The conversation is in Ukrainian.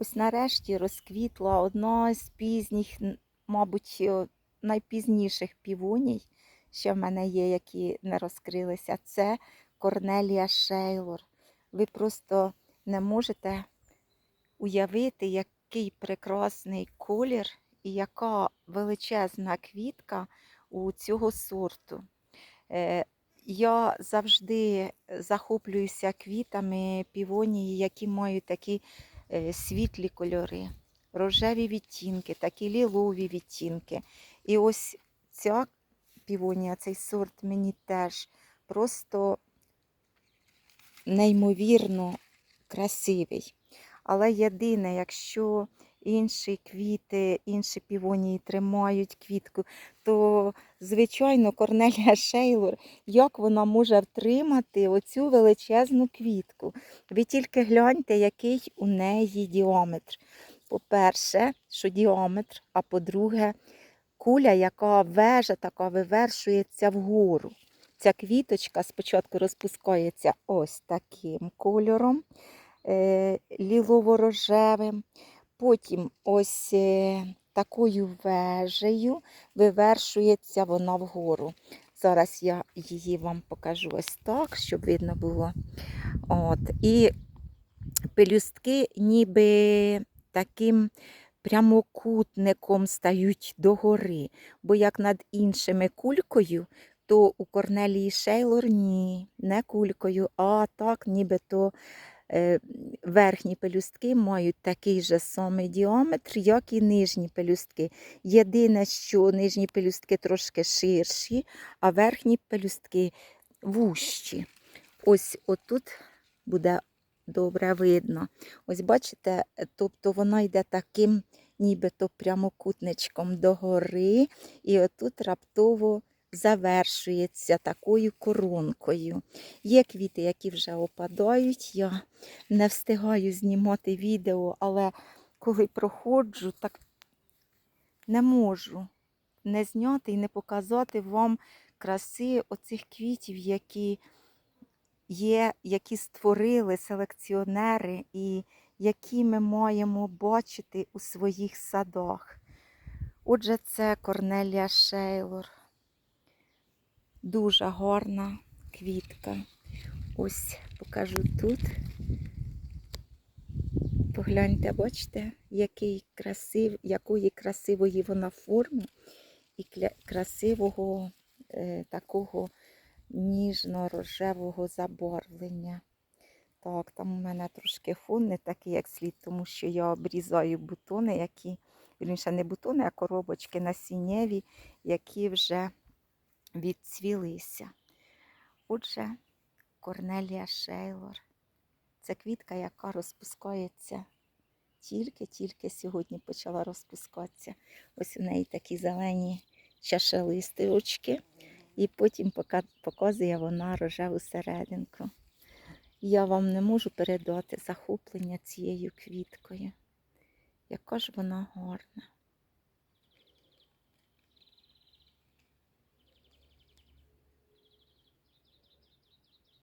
ось нарешті розквітла одна з пізніх, мабуть, найпізніших півоній, що в мене є, які не розкрилися. Це Корнелія Шейлор. Ви просто не можете уявити, який прекрасний колір і яка величезна квітка у цього сорту. Е, Я завжди захоплююся квітами півонії, які мають такі е, світлі кольори, рожеві відтінки, такі лілові відтінки. І ось ця півонія, цей сорт мені теж просто неймовірно красивий. Але єдине, якщо інші квіти, інші півонії тримають квітку, то, звичайно, Корнелія Шейлор, як вона може втримати оцю величезну квітку? Ви тільки гляньте, який у неї діаметр. По-перше, що діаметр, а по-друге, куля, яка вежа така вивершується вгору. Ця квіточка спочатку розпускається ось таким кольором, е, лілово-рожевим, потім ось е, такою вежею вивершується вона вгору. Зараз я її вам покажу ось так, щоб видно було. От. І пелюстки ніби таким прямокутником стають догори. Бо як над іншими кулькою, то у Корнелії Шейлор ні, не кулькою, а так, нібито верхні пелюстки мають такий же самий діаметр, як і нижні пелюстки. Єдине, що нижні пелюстки трошки ширші, а верхні пелюстки вущі. Ось отут буде добре видно. Ось бачите, е, тобто вона йде таким нібито прямокутничком догори, і отут раптово завершується такою коронкою. Є квіти, які вже опадають. Я не встигаю знімати відео, але коли проходжу, так не можу не зняти і не показати вам краси оцих квітів, які є, які створили селекціонери і які ми маємо бачити у своїх садах. Отже, це Корнелія Шейлор. Дуже гарна квітка. Ось покажу тут. Погляньте, бачите, який красив, якої красивої вона форми і красивого е, такого ніжно-рожевого забарвлення. Так, там у мене трошки фон не такий, як слід, тому що я обрізаю бутони, які, вірніше, не бутони, а коробочки насіннєві, які вже відцвілися. Отже, Корнелія Шейлор. Це квітка, яка розпускається тільки-тільки сьогодні почала розпускатися. Ось у неї такі зелені чашелисточки. І потім показує вона рожеву серединку. Я вам не можу передати захоплення цією квіткою. Яка ж вона гарна.